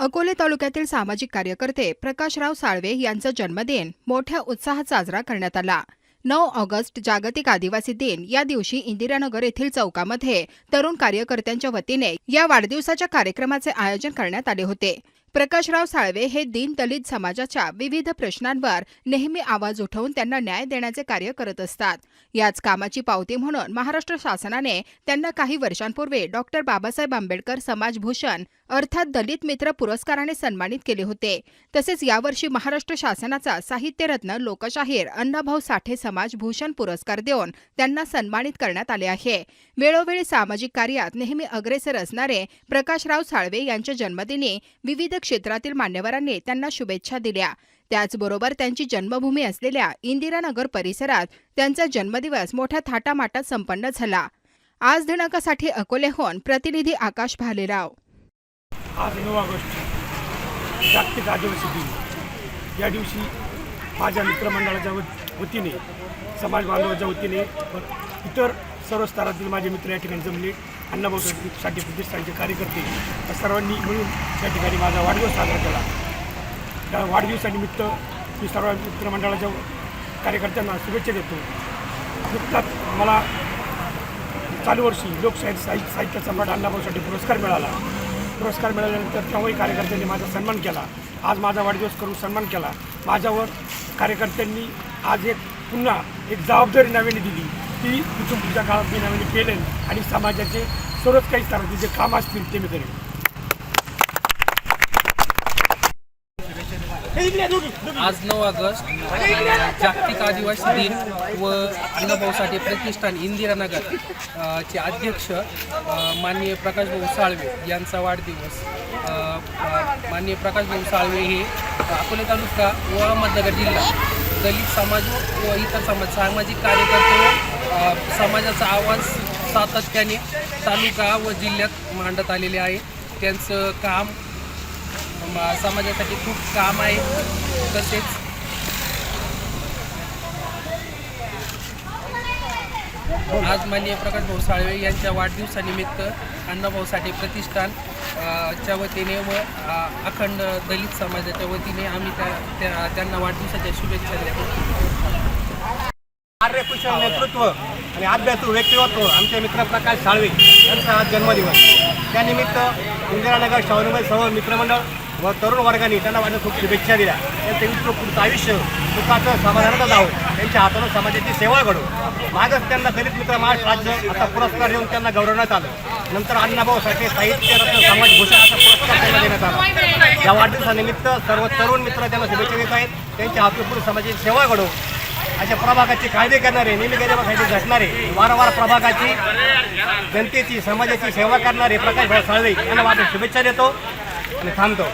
अकोले तालुक्यातील सामाजिक कार्यकर्ते प्रकाशराव साळवे यांचा जन्मदिन मोठ्या उत्साहात साजरा करण्यात आला. नऊ ऑगस्ट जागतिक आदिवासी दिन. या दिवशी इंदिरानगर येथील चौकामध्ये तरुण कार्यकर्त्यांच्या वतीने या वाढदिवसाच्या कार्यक्रमाचे आयोजन करण्यात आले होते. प्रकाशराव साळवे हे दीन दलित समाजाच्या विविध प्रश्नांवर नेहमी आवाज उठवून त्यांना न्याय देण्याचे कार्य करत असतात. याच कामाची पावती म्हणून महाराष्ट्र शासनाने त्यांना काही वर्षांपूर्वी डॉक्टर बाबासाहेब आंबेडकर समाजभूषण अर्थात दलित मित्र पुरस्काराने सन्मानित केले होते. तसेच यावर्षी महाराष्ट्र शासनाचा साहित्यरत्न लोकशाहीर अण्णाभाऊ साठे समाजभूषण पुरस्कार देऊन त्यांना सन्मानित करण्यात आले आहे. वेळोवेळी सामाजिक कार्यात नेहमी अग्रेसर असणारे प्रकाशराव साळवे यांच्या जन्मदिनी विविध क्षेत्रातील मान्यवरांनी त्यांना शुभेच्छा दिल्या. त्याचबरोबर त्यांची जन्मभूमी असलेल्या इंदिरानगर परिसरात त्यांचा जन्मदिवस मोठ्या थाटामाटात संपन्न झाला. आज दिनांकासाठी अकोलेहून प्रतिनिधी आकाश भालेराव. आज नऊ ऑगस्ट जागतिक आदिवासी दिन. या दिवशी माझ्या मित्रमंडळाच्या वतीने समाज बांधवाच्या वतीने इतर सर्व स्तरातील माझे मित्र या ठिकाणी जमले. अण्णाभाऊ साठी प्रतिष्ठानचे कार्यकर्ते सर्वांनी मिळून या ठिकाणी माझा वाढदिवस साजरा केला. त्या वाढदिवसानिमित्त मी सर्व मित्रमंडळाच्या कार्यकर्त्यांना शुभेच्छा देतो. नुकताच मला चालू वर्षी लोकशाही साहित्य साहित्य सम्राट अण्णाभाऊसाठी पुरस्कार मिळाला. पुरस्कार मिळाल्यानंतर तेव्हाही कार्यकर्त्यांनी माझा सन्मान केला. आज माझा वाढदिवस करून सन्मान केला. माझ्यावर कार्यकर्त्यांनी आज एक पुन्हा एक जबाबदारी नव्याने दिली. ती तिथून पुढच्या काळात मी नव्याने केलेन आणि समाजाचे सर्वच काही स्तराचे जे काम असतील ते मी करेन. आज नऊ ऑगस्ट जागतिक आदिवासी दिन व अण्णाभाऊ साठे प्रतिष्ठान इंदिरानगर चे अध्यक्ष माननीय प्रकाशभाऊ साळवे यांचा वाढदिवस. माननीय प्रकाशभाऊ साळवे हे अकोले तालुका व अहमदनगर जिल्हा दलित समाज व इतर समाज सामाजिक कार्यकर्ते समाजाचा आवाज सातत्याने तालुका व जिल्ह्यात मांडत आलेले आहे. त्यांचं काम समाजासाठी खूप काम आहे. तसेच आज माननीय प्रकाश भाऊ साळवे यांच्या वाढदिवसानिमित्त अण्णाभाऊ साठे प्रतिष्ठान च्या वतीने व अखंड दलित समाजाच्या वतीने आम्ही त्या त्या- त्यांना वाढदिवसाच्या शुभेच्छा देतो. कार्यकुशल नेतृत्व. आणि अभ्यासू व्यक्तिमत्व आमचे मित्र प्रकाश साळवे यांचा आज जन्मदिवस. त्यानिमित्त इंदिरानगर शाहरुबाई सर्व मित्रमंडळ व तरुण वर्गाने त्यांना माझ्या खूप शुभेच्छा दिल्या. त्यांचं इतकं पुढचं आयुष्य सुखाचं समाधानाचं जावं त्यांच्या हातानं समाजाची सेवा घडो. मागच त्यांना दलित मित्र महाराष्ट्र राज्य आता पुरस्कार देऊन त्यांना गौरवण्यात आलं. नंतर अण्णाभाऊ साठे साहित्य रत्न समाजभूषण असा पुरस्कार त्यांना देण्यात आला. या वाढदिवसानिमित्त सर्व तरुण मित्र त्यांना शुभेच्छा देत आहेत. त्यांच्या हातून पुढे समाजाची सेवा घडो. अशा प्रभागाची कायदे करणारे नेहमी गरिबासाठी झटणारे वारंवार प्रभागाची जनतेची समाजाची सेवा करणारे प्रकाश भाऊ साळवे यांना माझ्या शुभेच्छा देतो आणि थांबतो.